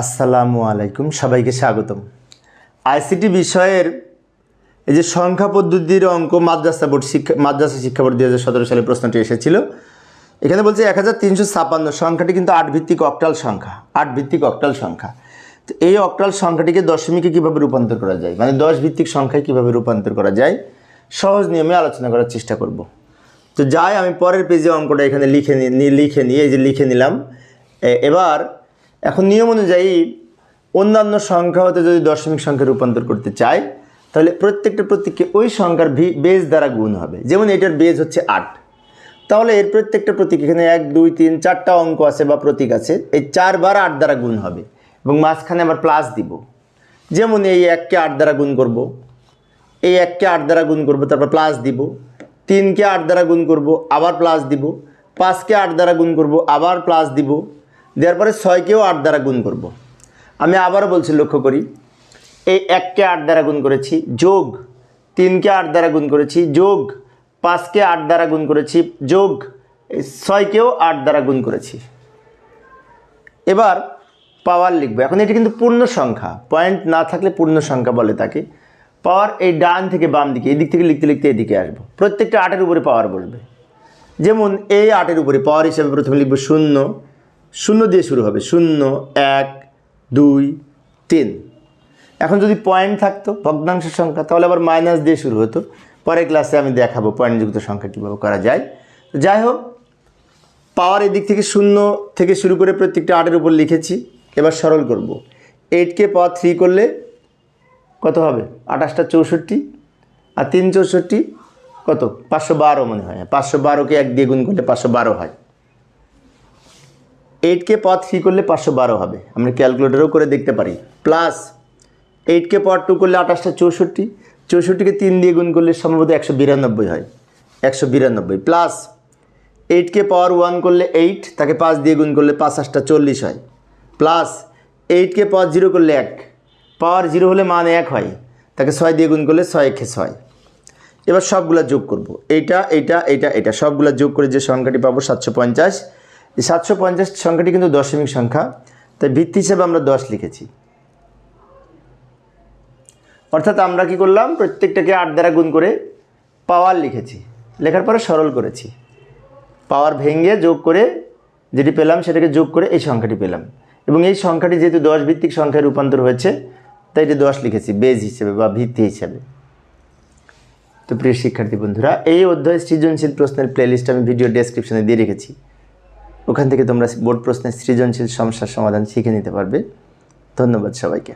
আসসালামু আলাইকুম, সবাইকে স্বাগতম। আইসিটি বিষয়ের এই যে সংখ্যা পদ্ধতির অঙ্ক মাদ্রাসা বোর্ড শিক্ষা, মাদ্রাসা শিক্ষা বোর্ড দুই হাজার সালে প্রশ্নটি এসেছিল। এখানে বলছে এক হাজার তিনশো ছাপান্ন সংখ্যাটি কিন্তু আট ভিত্তিক অক্টাল সংখ্যা আট ভিত্তিক অক্টাল সংখ্যা। তো এই অক্টাল সংখ্যাটিকে দশমিকে কীভাবে রূপান্তর করা যায়? মানে দশ ভিত্তিক সংখ্যায় কীভাবে রূপান্তর করা যায়? সহজ নিয়মে আলোচনা করার চেষ্টা করব। তো যাই, আমি পরের পেজে অঙ্কটা এখানে লিখে লিখে নিয়ে এই যে লিখে নিলাম। এবার এখন নিয়ম অনুযায়ী অন্যান্য সংখ্যা হতে যদি দশমিক সংখ্যা রূপান্তর করতে চাই, তাহলে প্রত্যেকটা প্রতীককে ওই সংখ্যার বেজ দ্বারা গুণ হবে। যেমন এটার বেজ হচ্ছে আট। তাহলে এর প্রত্যেকটা প্রতীক এখানে এক, দুই, তিন, চারটা অঙ্ক আছে বা প্রতীক আছে, এই চারবার আট দ্বারা গুণ হবে এবং মাঝখানে আবার প্লাস দিব। যেমন এই এককে আট দ্বারা গুণ করব। এই এককে আট দ্বারা গুণ করব, তারপর প্লাস দিব। তিনকে আট দ্বারা গুণ করব, আবার প্লাস দিব। পাঁচকে আট দ্বারা গুণ করব, আবার প্লাস দিব। দেওয়ার পরে ছয়কেও আট দ্বারা গুণ করব। আমি আবারও বলছি, লক্ষ্য করি, এই এককে আট দ্বারা গুণ করেছি, যোগ তিনকে আট দ্বারা গুণ করেছি, যোগ পাঁচকে আট দ্বারা গুণ করেছি, যোগ ছয়কেও আট দ্বারা গুণ করেছি। এবার পাওয়ার লিখব। এখন এটি কিন্তু পূর্ণ সংখ্যা। পয়েন্ট না থাকলে পূর্ণ সংখ্যা বলে তাকে। পাওয়ার এই ডান থেকে বাম দিকে, এদিক থেকে লিখতে লিখতে এদিকে আসব। প্রত্যেকটা আটের উপরে পাওয়ার বলবে। যেমন এই আটের উপরে পাওয়ার হিসাবে প্রথমে লিখব শূন্য শূন্য দিয়ে শুরু হবে। শূন্য, এক, দুই, তিন। এখন যদি পয়েন্ট থাকতো ভগ্নাংশ সংখ্যা, তাহলে আবার মাইনাস দিয়ে শুরু হতো। পরের ক্লাসে আমি দেখাবো পয়েন্টযুক্ত সংখ্যা কীভাবে করা যায়। যাই হোক পাওয়ার এদিক থেকে শূন্য থেকে শুরু করে প্রত্যেকটা আটের উপর লিখেছি। এবার সরল করব। এইটকে পাওয়ার থ্রি করলে কত হবে? আঠাশটা চৌষট্টি। আর তিন চৌষট্টি কত? পাঁচশো বারো মনে হয়। পাঁচশো বারোকে এক দিয়ে গুণ করলে পাঁচশো বারো হয়। এইটকে পাওয়ার থ্রি করলে পাঁচশো বারো হবে? আমরা ক্যালকুলেটরও করে দেখতে পারি। প্লাস এইটকে পাওয়ার টু করলে আঠাশটা চৌষট্টি। চৌষট্টিকে তিন দিয়ে গুণ করলে সম্ভবত একশো বিরানব্বই হয়। একশো বিরানব্বই। প্লাস এইটকে পাওয়ার ওয়ান করলে এইট তাকে পাঁচ দিয়ে গুণ করলে পাঁচ আটটা চল্লিশ হয়। প্লাস এইটকে পাওয়ার জিরো করলে এক। পাওয়ার জিরো হলে মান এক হয়। তাকে ছয় দিয়ে গুণ করলে ছয় একে ছয়। এবার সবগুলা যোগ করব। এইটা এইটা এইটা এটা সবগুলা যোগ করে যে সংখ্যাটি পাবো সাতশো পঞ্চাশ। সাতশো পঞ্চাশ সংখ্যাটি কিন্তু দশমিক সংখ্যা, তাই ভিত্তি হিসেবে আমরা দশ লিখেছি। অর্থাৎ আমরা কি করলাম? প্রত্যেকটাকে আট দ্বারা গুণ করে পাওয়ার লিখেছি। লেখার পরে সরল করেছি। পাওয়ার ভেঙে যোগ করে যেটি পেলাম, সেটাকে যোগ করে এই সংখ্যাটি পেলাম। এবং এই সংখ্যাটি যেহেতু দশ ভিত্তিক সংখ্যায় রূপান্তর হয়েছে, তাই এটি দশ লিখেছি বেজ হিসেবে বা ভিত্তি হিসেবে। তো প্রিয় শিক্ষার্থী বন্ধুরা, এই অধ্যায় সৃজনশীল প্রশ্নের প্লেলিস্ট আমি ভিডিও ডেসক্রিপশনে দিয়ে রেখেছি। ওখান থেকে তোমরা বোর্ড প্রশ্নের সৃজনশীল সমস্যার সমাধান শিখে নিতে পারবে। ধন্যবাদ সবাইকে।